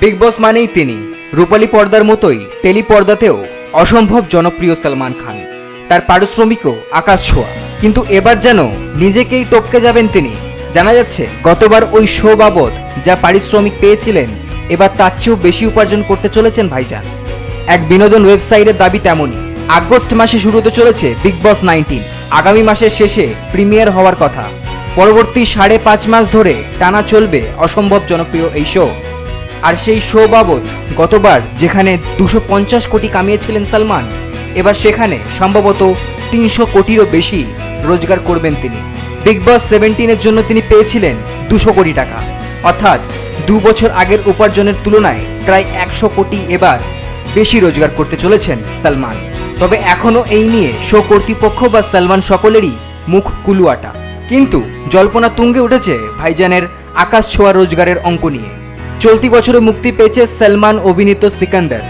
Big বস মানেই তিনি। রূপালী পর্দার মতোই টেলি পর্দাতেও অসম্ভব জনপ্রিয় সালমান খান। তার পারিশ্রমিকও আকাশ ছোঁয়া। কিন্তু এবার যেন নিজেকেই টপকে যাবেন তিনি। জানা যাচ্ছে, গতবার ওই শো বাবদ যা পারিশ্রমিক পেয়েছিলেন, এবার তার চেয়েও বেশি উপার্জন করতে চলেছেন ভাইজান। এক বিনোদন ওয়েবসাইটের দাবি তেমনই। আগস্ট মাসে শুরু হতে চলেছে বিগ বস নাইনটিন। আগামী মাসের শেষে প্রিমিয়ার হওয়ার কথা। পরবর্তী সাড়ে পাঁচ মাস ধরে টানা চলবে অসম্ভব জনপ্রিয় এই শো। আর সেই শো বাবদ গতবার যেখানে দুশো পঞ্চাশ কোটি কামিয়েছিলেন সালমান, এবার সেখানে সম্ভবত তিনশো কোটিরও বেশি রোজগার করবেন তিনি। বিগ বস সেভেন্টিনের জন্য তিনি পেয়েছিলেন দুশো কোটি টাকা। অর্থাৎ দু বছর আগের উপার্জনের তুলনায় প্রায় একশো কোটি এবার বেশি রোজগার করতে চলেছেন সালমান। তবে এখনও এই নিয়ে শো কর্তৃপক্ষ বা সালমান সকলেরই মুখ কুলুয়াটা। কিন্তু জল্পনা তুঙ্গে উঠেছে ভাইজানের আকাশ ছোঁয়া রোজগারের অঙ্ক নিয়ে। চলতি বছরে মুক্তি পেয়েছে সলমান অভিনীত সিকান্দার।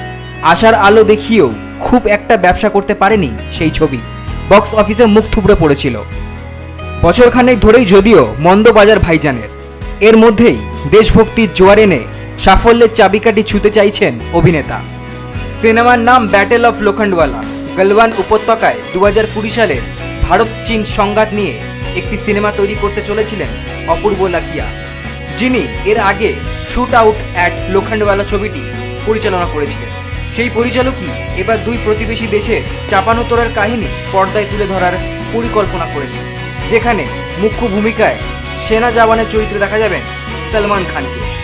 আশার আলো দেখিয়েও খুব একটা ব্যবসা করতে পারেনি সেই ছবি। বক্স অফিসে মুখ থুবড়ে পড়েছিল। বছরখানেক ধরেই যদিও মন্দ বাজার ভাইজানের। এর মধ্যেই দেশভক্তির জোয়ার এনে সাফল্যের চাবিকাঠি ছুতে চাইছেন অভিনেতা। সিনেমার নাম ব্যাটেল অফ লোখণ্ডওয়ালা গলওয়ান উপত্যকায় দু হাজার কুড়ি সালের ভারত চীন সংঘাত নিয়ে একটি সিনেমা তৈরি করতে চলেছিলেন অপূর্ব লাখিয়া যিনি এর আগে শুট আউট অ্যাট লোখান্ডওয়ালা ছবিটি পরিচালনা করেছিলেন। সেই পরিচালকই এবার দুই প্রতিবেশী দেশের চাপানোতরার কাহিনী পর্দায় তুলে ধরার পরিকল্পনা করেছে যেখানে মুখ্য ভূমিকায় সেনা জওয়ানের চরিত্রে দেখা যাবেন সলমান খানকে।